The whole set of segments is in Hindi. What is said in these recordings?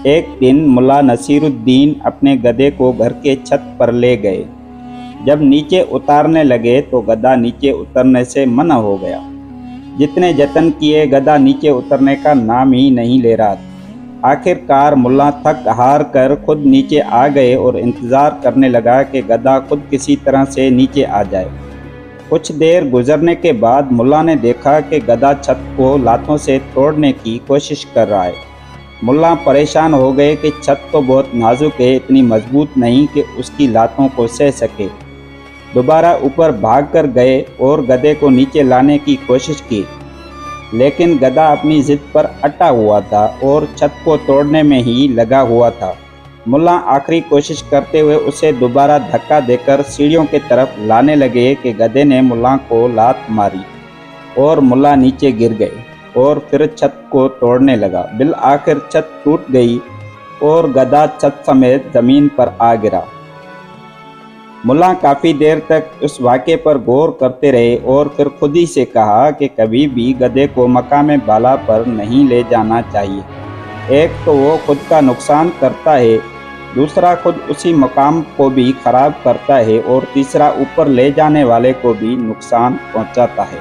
एक दिन मुला नसीरुद्दीन अपने गधे को घर के छत पर ले गए। जब नीचे उतारने लगे तो गधा नीचे उतरने से मना हो गया। जितने जतन किए, गधा नीचे उतरने का नाम ही नहीं ले रहा आखिरकार मुल्ला थक हार कर खुद नीचे आ गए और इंतज़ार करने लगा कि गधा खुद किसी तरह से नीचे आ जाए। कुछ देर गुजरने के बाद मुल्ला ने देखा कि गधा छत को लातों से तोड़ने की कोशिश कर रहा है। मुल्ला परेशान हो गए कि छत तो बहुत नाजुक है, इतनी मज़बूत नहीं कि उसकी लातों को सह सके। दोबारा ऊपर भाग कर गए और गधे को नीचे लाने की कोशिश की। लेकिन गधा अपनी ज़िद पर अटा हुआ था और छत को तोड़ने में ही लगा हुआ था। मुल्ला आखिरी कोशिश करते हुए उसे दोबारा धक्का देकर सीढ़ियों की तरफ़ लाने लगे कि गधे ने मुल्ला को लात मारी और मुल्ला नीचे गिर गए। और फिर छत को तोड़ने लगा। बिल आखिर छत टूट गई और गधा छत समेत ज़मीन पर आ गिरा। मुला काफ़ी देर तक उस वाक़े पर गौर करते रहे और फिर खुद ही से कहा कि कभी भी गधे को मकाम बाला पर नहीं ले जाना चाहिए। एक तो वो खुद का नुकसान करता है, दूसरा खुद उसी मकाम को भी ख़राब करता है और तीसरा ऊपर ले जाने वाले को भी नुकसान पहुंचाता है।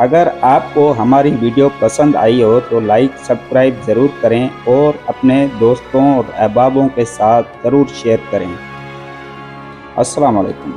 अगर आपको हमारी वीडियो पसंद आई हो तो लाइक, सब्सक्राइब ज़रूर करें और अपने दोस्तों और अहबाबों के साथ ज़रूर शेयर करें। अस्सलाम वालेकुम